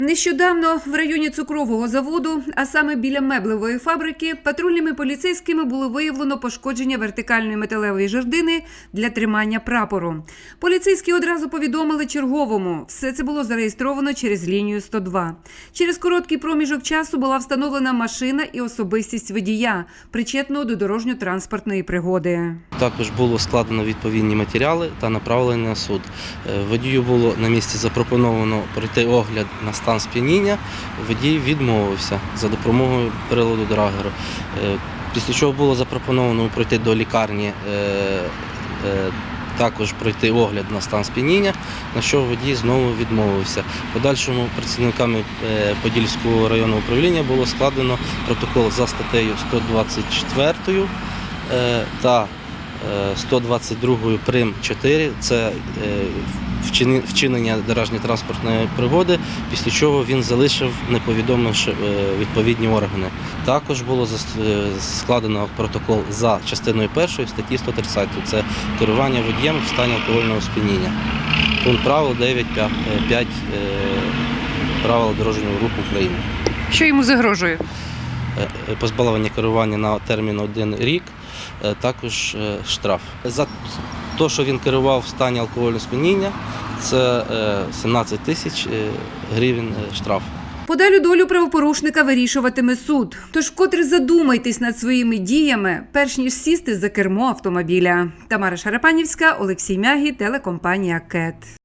Нещодавно в районі цукрового заводу, а саме біля меблевої фабрики, патрульними поліцейськими було виявлено пошкодження вертикальної металевої жердини для тримання прапору. Поліцейські одразу повідомили черговому. Все це було зареєстровано через лінію 102. Через короткий проміжок часу була встановлена машина і особистість водія, причетного до дорожньо-транспортної пригоди. Також було складено відповідні матеріали та направлені на суд. Е, Водію було на місці запропоновано пройти огляд на стан сп'яніння. Водій відмовився за допомогою приладу драгеру. Е, Після чого було запропоновано пройти до лікарні. е, е, Також пройти огляд на стан сп'яніння, на що водій знову відмовився. Подальшому працівниками Подільського районного управління було складено протокол за статтею 124 е, та е, 122 прим 4 це вчинення дорожньо-транспортної пригоди, після чого він залишив, не повідомивши е, відповідні органи. Також було е, складено протокол за частиною першої статті 130. Це керування водієм в стані алкогольного сп'яніння. Пункт правил 9.5 е, правил дорожнього руху України. Що йому загрожує? Позбавлення керування на термін один рік, також штраф. За те, що він керував в стані алкогольного сп'яніння, це е, 17 тисяч е, гривень е, штраф. Подалю долю правопорушника вирішуватиме суд. Тож вкотре задумайтесь над своїми діями, перш ніж сісти за кермо автомобіля. Тамара Шарапанівська, Олексій Мягі, телекомпанія КЕТ.